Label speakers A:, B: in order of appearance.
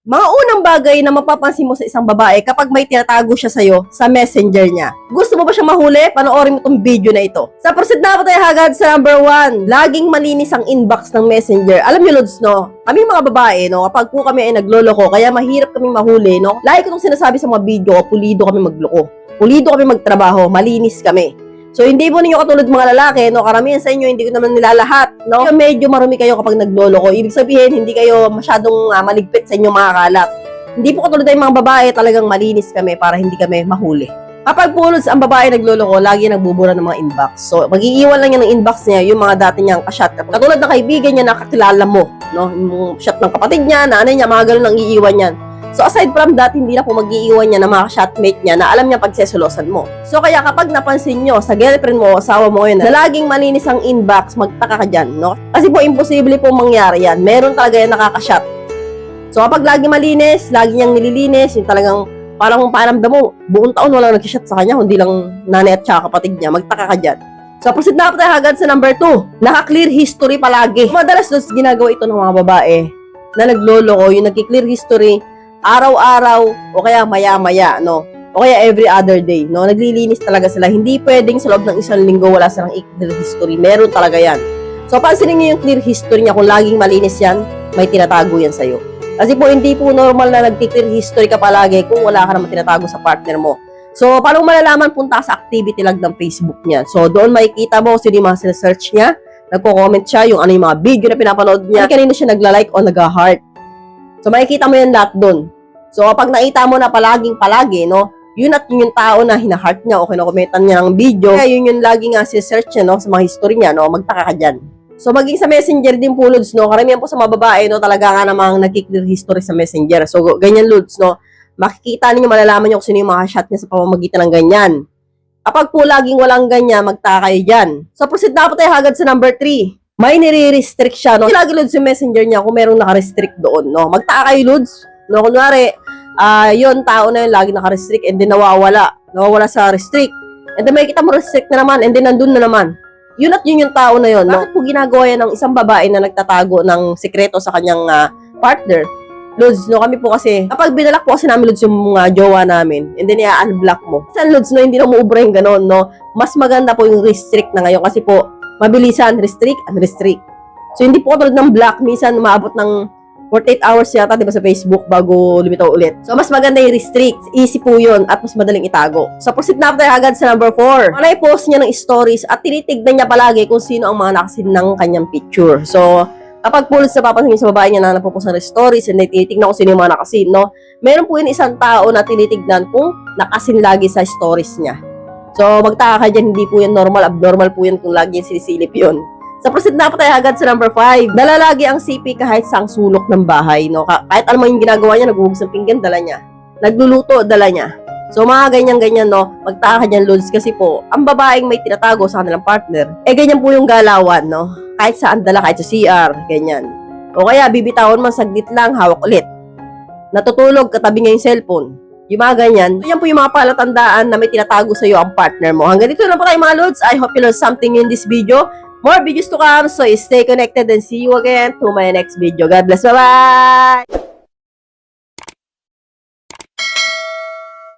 A: Mga unang bagay na mapapansin mo sa isang babae kapag may tinatago siya sa'yo sa messenger niya. Gusto mo ba siyang mahuli? Panoorin mo tong video na ito. Sa proceed na tayo agad sa number one. Laging malinis ang inbox ng messenger. Alam niyo, Lods, no? Kami mga babae, no? Kapag po kami ay nagloloko, kaya mahirap kaming mahuli, no? Lagi ko itong sinasabi sa mga video pulido kami magloko. Pulido kami magtrabaho, malinis kami. So, hindi po ninyo katulad mga lalaki, no? Karamihan sa inyo, hindi ko naman nilalahat, no? Kaya medyo marumi kayo kapag nagloloko. Ibig sabihin, hindi kayo masyadong ah, maligpit sa inyong mga kalat. Hindi po katulad ng mga babae, talagang malinis kami para hindi kami mahuli. Kapag pulos ang babae nagloloko, lagi nagbubura ng mga inbox. So, mag-iiwan lang niya ng inbox niya yung mga dati niyang kasyat. Katulad ng kaibigan niya na kakilala mo, no? Yung shot ng kapatid niya, nanay niya, mga ganun ang iiwan yan. So aside from that, hindi na po mag-iiwan niya ng mga shotmate niya na alam niya pagsesolosan mo. So kaya kapag napansin nyo sa girlfriend mo o asawa mo yun, na laging malinis ang inbox, magtaka ka dyan, no? Kasi po imposible po mangyari yan. Meron talaga yan nakakashot. So kapag lagi malinis, lagi niyang nililinis, yung talagang parang paramdam mo, buong taon walang nag-shot sa kanya, kundi lang nanay at tsaka kapatid niya, magtaka ka dyan. So, proceed na tayo agad sa number 2. Naka-clear history palagi. Madalas dos ginagawa ito ng mga babae na nagloloko, yung nagki-clear history, araw-araw o kaya maya-maya, no? O kaya every other day, no? Naglilinis talaga sila. Hindi pwedeng sa loob ng isang linggo wala silang clear history. Meron talaga yan. So, pansinin niyo yung clear history niya. Kung laging malinis yan, may tinatago yan sa'yo. Kasi po, hindi po normal na nag-clear history ka palagi kung wala ka naman tinatago sa partner mo. So, paano malalaman punta sa activity log ng Facebook niya? So, doon makikita mo sino yung mga search niya, nagko-comment siya, yung ano yung mga video na pinapanood niya, kanina siya nagla-like o nag-heart. So, makikita mo yan lahat doon. So, kapag nakita mo na palaging palagi, no, yun at yun yung tao na hina-heart niya o kinokomentan niya ng video, kaya yun yung lagi nga si-search niya, no, sa mga history niya, no, magtaka ka dyan. So, maging sa messenger din po, Lods, no, karamihan po sa mga babae, no, talaga nga namang nagkiklear history sa messenger. So, ganyan, Lods, no, makikita ninyo, malalaman niyo kung sino yung mga shot niya sa pamamagitan ng ganyan. Kapag po laging walang ganyan, magtaka kayo dyan. So, proceed na po tayo agad sa number 3 may nire-restrict siya, no? Lagi Lods yung messenger niya kung merong naka-restrict doon, no? Magtaka kayo, Lods. No, kunwari, ah, yun, tao na yun, lagi naka-restrict, and then nawawala. Nawawala sa restrict. And then may kita mo restrict na naman, and then nandun na naman. Yun at yun yung tao na yun, no? Bakit po ginagawa yan ng isang babae na nagtatago ng sekreto sa kanyang ah, partner? Lods, no, kami po kasi, kapag binalak po kasi namin, Lods, yung mga jowa namin, and then i-unblock mo. Sa Lods, no, hindi na umuubra yung ganon, no? Mas maganda po yung restrict na ngayon kasi po, mabilisan, restrict, unrestrict. So, hindi po katulad ng block, minsan umaabot ng 48 hours yata, di ba, sa Facebook bago lumitaw ulit. So, mas maganda yung restrict. Easy po yun at mas madaling itago. So, proceed na tayo agad sa number 4. Ano post niya ng stories at tinitignan niya palagi kung sino ang mga nakasin ng kanyang picture. So, kapag pulis na papansin sa babae niya na napopost ng stories and tinitignan kung sino yung mga nakasin, no? Meron po yun isang tao na tinitignan kung nakasin lagi sa stories niya. So, magtaka ka dyan, hindi po yan normal, abnormal po yan kung lagi sinisilip yun. Sa proceed na po tayo agad sa number 5. Dala lagi ang CP kahit sa sulok ng bahay. No? Ka- kahit ano man yung ginagawa niya, naghuhugas ng pinggan, dala niya. Nagluluto, dala niya. So, mga ganyan-ganyan, no? Magtaka ka dyan, Lods, kasi po, ang babaeng may tinatago sa kanilang partner, eh, ganyan po yung galawan, no? Kahit saan dala, kahit sa CR, ganyan. O kaya, bibitawan man, saglit lang, hawak ulit. Natutulog, katabi niya yung cellphone. Yung mga ganyan, yan po yung mga palatandaan na may tinatago sa iyo ang partner mo. Hanggang dito lang po tayo mga Lods. I hope you learned something in this video. More videos to come, so stay connected and see you again to my next video. God bless. Bye-bye!